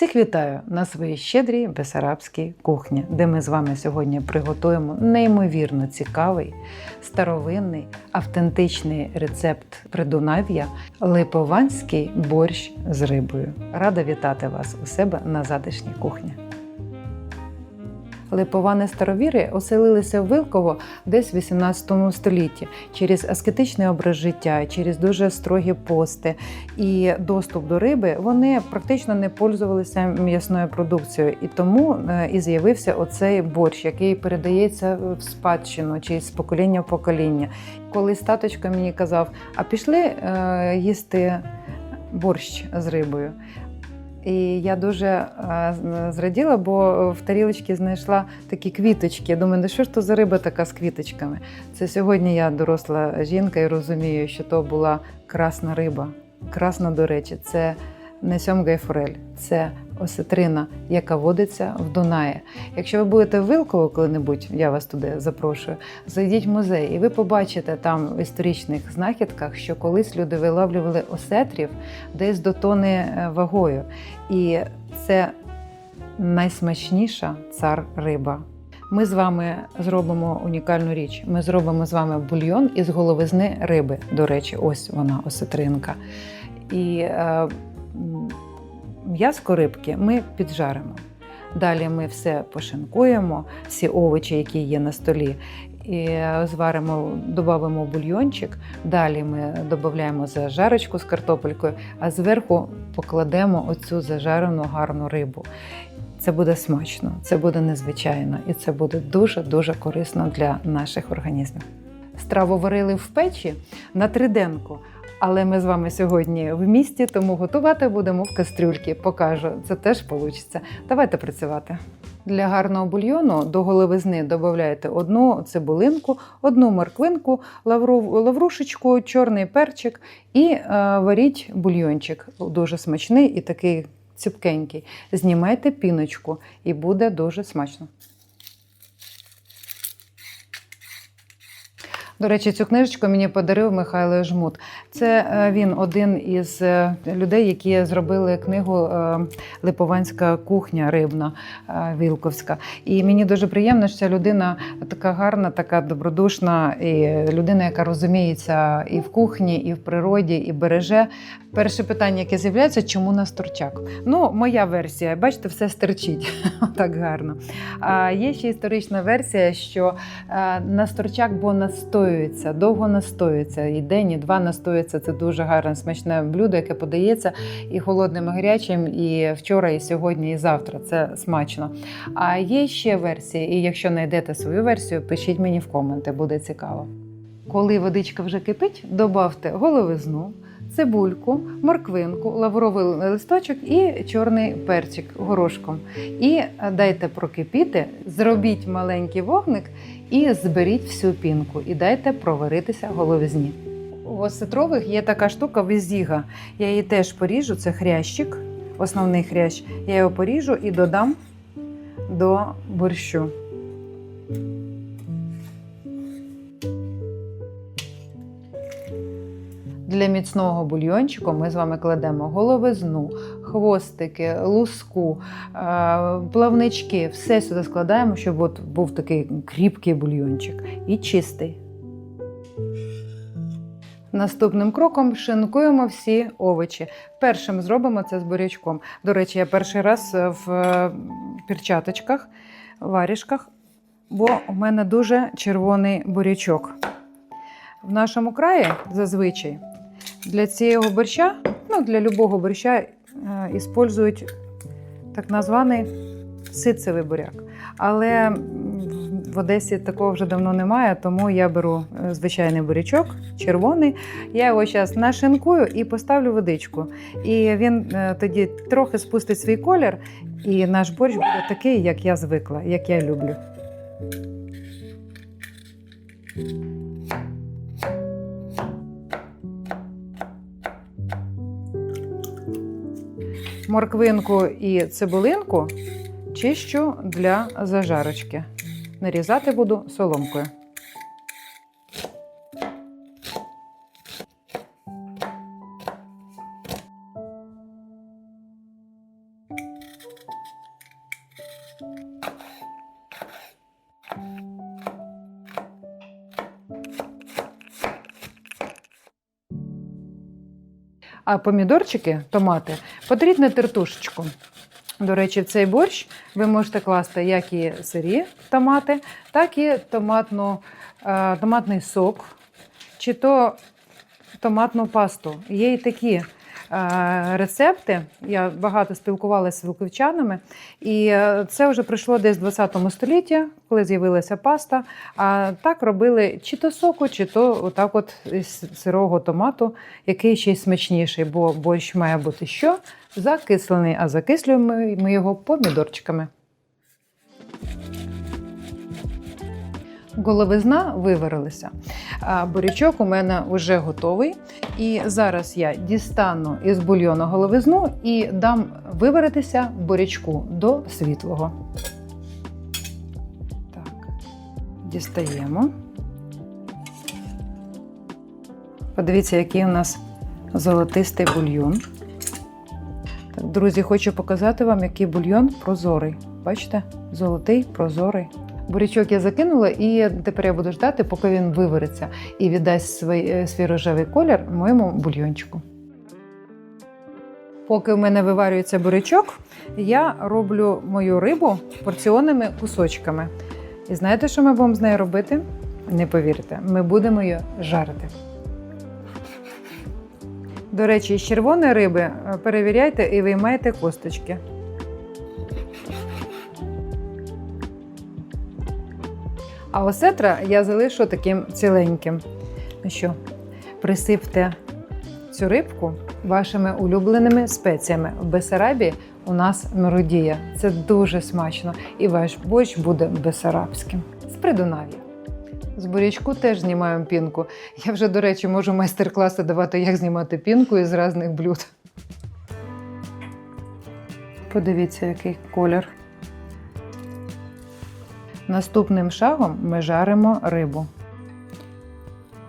Всіх вітаю на своїй щедрій бесарабській кухні, де ми з вами сьогодні приготуємо неймовірно цікавий, старовинний, автентичний рецепт придунав'я липованський борщ з рибою. Рада вітати вас у себе на затишній кухні. Липовани старовіри оселилися в Вилково десь в 18 столітті через аскетичний образ життя, через дуже строгі пости і доступ до риби. Вони практично не пользувалися м'ясною продукцією, і тому е, і з'явився оцей борщ, який передається в спадщину чи з покоління в покоління. Коли таточка мені казав: а пішли е, їсти борщ з рибою. І я дуже е, зраділа, бо в тарілочці знайшла такі квіточки. Я думаю, ну що ж то за риба така з квіточками? Це сьогодні я доросла жінка і розумію, що то була красна риба. Красна, до речі, це не сьомга і форель, це осетрина, яка водиться в Дунаї. Якщо ви будете в Вилково коли-небудь, я вас туди запрошую, зайдіть в музей, і ви побачите там в історичних знахідках, що колись люди виловлювали осетрів десь до тони е, вагою. І це найсмачніша цар риба. Ми з вами зробимо унікальну річ. Ми зробимо з вами бульйон із головизни риби. До речі, ось вона, осетринка. І е, м'яско рибки ми піджаримо. Далі ми все пошинкуємо, всі овочі, які є на столі, і зваримо, додамо бульйончик. Далі ми додаємо зажарочку з картопелькою, а зверху покладемо оцю зажарену гарну рибу. Це буде смачно, це буде незвичайно і це буде дуже-дуже корисно для наших організмів. Страву варили в печі на триденку. Але ми з вами сьогодні в місті, тому готувати будемо в кастрюльки. Покажу, це теж вийде. Давайте працювати. Для гарного бульйону до головизни додаєте одну цибулинку, одну морквинку, лавру, лаврушечку, чорний перчик і е, варіть бульйончик. Дуже смачний і такий ціпкенький. Знімайте піночку і буде дуже смачно. До речі, цю книжечку мені подарив Михайло Жмут. Це е, він один із е, людей, які зробили книгу е, Липованська кухня рибна Вілковська. І мені дуже приємно, що ця людина така гарна, така добродушна, і людина, яка розуміється і в кухні, і в природі, і береже. Перше питання, яке з'являється, чому насторчак? Ну, моя версія, бачите, все стерчить так гарно. А є ще історична версія, що насторчак, бо настоюється, довго настоюється, і день, і два настоюється. Це дуже гарне смачне блюдо, яке подається і холодним, і гарячим, і вчора, і сьогодні, і завтра. Це смачно. А є ще версії, і якщо знайдете свою версію, пишіть мені в коменти, буде цікаво. Коли водичка вже кипить, добавте головизну цибульку, морквинку, лавровий листочок і чорний перчик горошком. І дайте прокипіти, зробіть маленький вогник і зберіть всю пінку. І дайте проваритися головизні. У осетрових є така штука візіга. Я її теж поріжу, це хрящик, основний хрящ. Я його поріжу і додам до борщу. Для міцного бульйончику ми з вами кладемо головизну, хвостики, луску, плавнички. Все сюди складаємо, щоб от був такий кріпкий бульйончик і чистий. Наступним кроком шинкуємо всі овочі. Першим зробимо це з бурячком. До речі, я перший раз в перчаточках, варішках, бо у мене дуже червоний бурячок. В нашому краї зазвичай для цього борща, ну, для любого борща, е, іспользують так названий ситцевий буряк. Але в Одесі такого вже давно немає, тому я беру е, звичайний бурячок, червоний. Я його зараз нашинкую і поставлю водичку. І він е, тоді трохи спустить свій колір, і наш борщ буде такий, як я звикла, як я люблю. Морквинку і цибулинку чищу для зажарочки. Нарізати буду соломкою. А помідорчики, томати, потрібно тертушечку. До речі, в цей борщ ви можете класти як і сирі томати, так і томатну, е, томатний сок, чи то томатну пасту. Є і такі рецепти. Я багато спілкувалася з вилковчанами, і е, це вже прийшло десь в 20 столітті, коли з'явилася паста. А так робили чи то соку, чи то отак от із сирого томату, який ще й смачніший, бо борщ має бути що? Закислений, а закислюємо ми його помідорчиками. Головизна виварилася. Бурячок у мене вже готовий. І зараз я дістану із бульйону головизну і дам виваритися бурячку до світлого. Так, дістаємо. Подивіться, який у нас золотистий бульйон. Друзі, хочу показати вам, який бульйон прозорий. Бачите? Золотий, прозорий. Бурячок я закинула, і тепер я буду ждати, поки він вивариться і віддасть свій, е, свій рожевий колір моєму бульйончику. Поки в мене виварюється бурячок, я роблю мою рибу порціонними кусочками. І знаєте, що ми будемо з нею робити? Не повірите, ми будемо її жарити. До речі, з червоної риби е, перевіряйте і виймайте косточки. А осетра я залишу таким ціленьким. Ну що, присипте цю рибку вашими улюбленими спеціями. В Бесарабі у нас меродія. Це дуже смачно. І ваш борщ буде бесарабським. З Придунав'я. З бурячку теж знімаємо пінку. Я вже, до речі, можу майстер-класи давати, як знімати пінку із різних блюд. Подивіться, який колір. Наступним шагом ми жаримо рибу.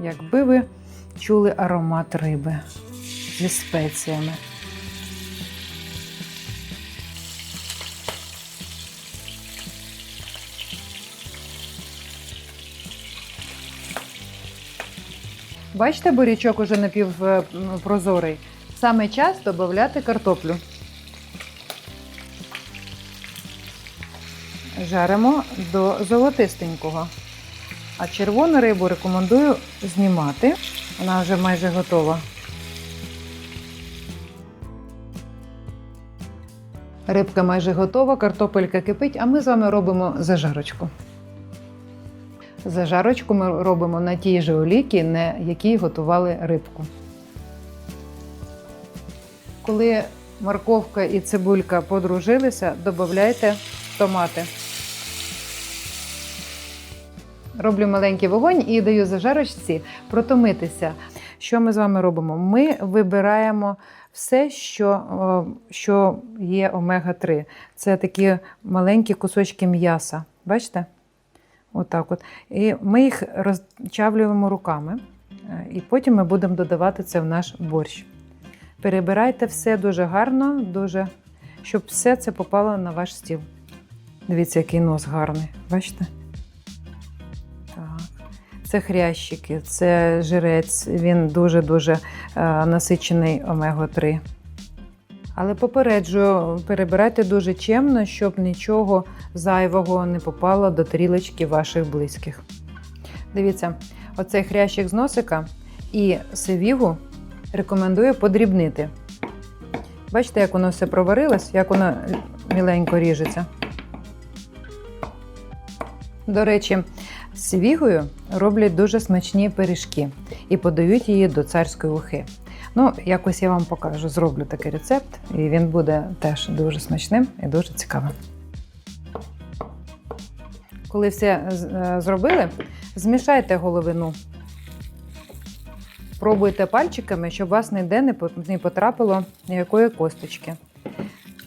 Якби ви чули аромат риби зі спеціями. Бачите, бурячок уже напівпрозорий. Саме час додати картоплю. Жаримо до золотистенького. А червону рибу рекомендую знімати. Вона вже майже готова. Рибка майже готова, картопелька кипить, а ми з вами робимо зажарочку. Зажарочку ми робимо на тій же олійці, на якій готували рибку. Коли морковка і цибулька подружилися, додайте томати. Роблю маленький вогонь і даю зажарочці протомитися. Що ми з вами робимо? Ми вибираємо все, що, що є омега-3. Це такі маленькі кусочки м'яса. Бачите? Отак от. І ми їх розчавлюємо руками, е, і потім ми будемо додавати це в наш борщ. Перебирайте все дуже гарно, дуже, щоб все це попало на ваш стіл. Дивіться, який нос гарний. Бачите? Це хрящики, це жирець, він дуже-дуже е, насичений омего-3. Але попереджую, перебирайте дуже чемно, щоб нічого зайвого не попало до тарілочки ваших близьких. Дивіться, оцей хрящик з носика і сивігу рекомендую подрібнити. Бачите, як воно все проварилось, як воно міленько ріжеться. До речі, з сивігою роблять дуже смачні пиріжки і подають її до царської ухи. Ну, якось я вам покажу, зроблю такий рецепт, і він буде теж дуже смачним і дуже цікавим. Коли все е, зробили, змішайте головину. Пробуйте пальчиками, щоб у вас ніде не потрапило ніякої косточки.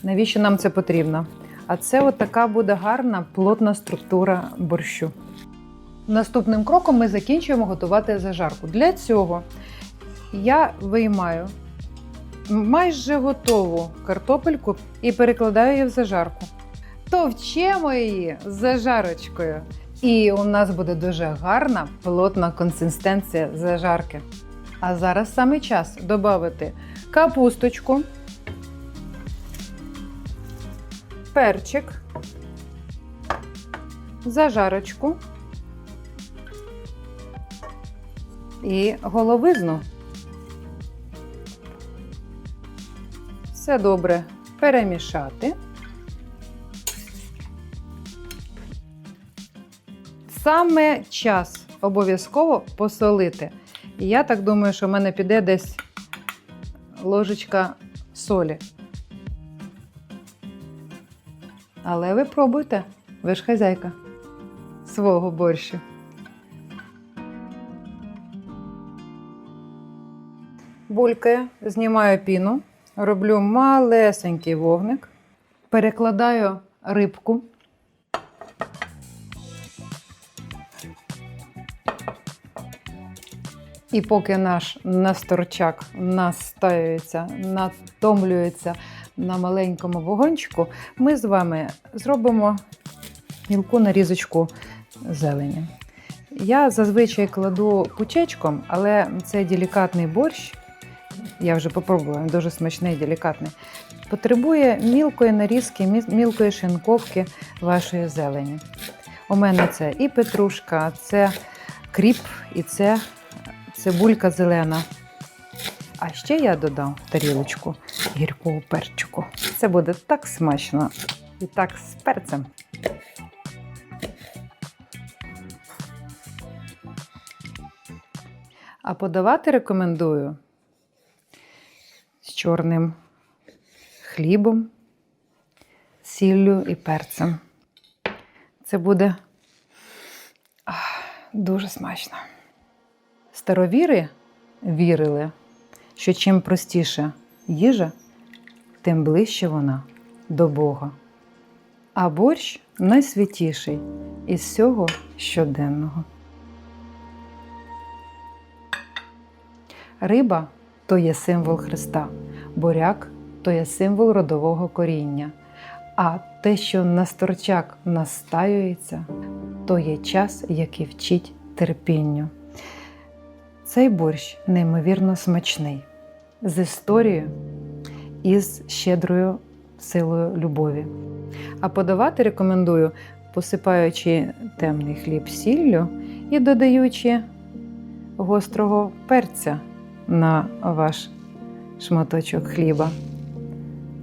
Навіщо нам це потрібно? А це от така буде гарна плотна структура борщу. Наступним кроком ми закінчуємо готувати зажарку. Для цього я виймаю майже готову картопельку і перекладаю її в зажарку. товчемо її з зажарочкою. І у нас буде дуже гарна плотна консистенція зажарки. А зараз саме час додати капусточку, перчик, зажарочку і головизну. Все добре перемішати. Саме час обов'язково посолити. І я так думаю, що в мене піде десь ложечка солі. Але ви пробуйте, ви ж хазяйка свого борщу. Булькає, знімаю піну, роблю малесенький вогник, перекладаю рибку. І поки наш насторчак настаюється, натомлюється на маленькому вогончику, ми з вами зробимо мілку нарізочку зелені. Я зазвичай кладу пучечком, але це делікатний борщ. Я вже попробувала, він дуже смачний, делікатний. Потребує мілкої нарізки, мілкої шинковки вашої зелені. У мене це і петрушка, це кріп, і це цибулька зелена. А ще я додам в тарілочку гіркого перчику. Це буде так смачно і так з перцем. А подавати рекомендую чорним хлібом, сіллю і перцем. Це буде ах, дуже смачно. Старовіри вірили, що чим простіша їжа, тим ближче вона до Бога. А борщ найсвятіший із всього щоденного. Риба то є символ Христа, буряк то є символ родового коріння. А те, що насторчак настаюється, то є час, який вчить терпінню. Цей борщ неймовірно смачний, з історією і з щедрою силою любові. А подавати рекомендую, посипаючи темний хліб сіллю і додаючи гострого перця на ваш шматочок хліба.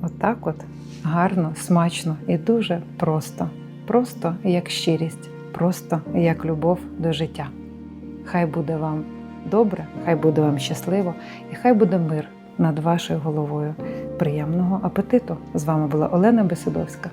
Отак от гарно, смачно і дуже просто. Просто як щирість, просто як любов до життя. Хай буде вам добре, хай буде вам щасливо і хай буде мир над вашою головою. Приємного апетиту! З вами була Олена Бесидовська.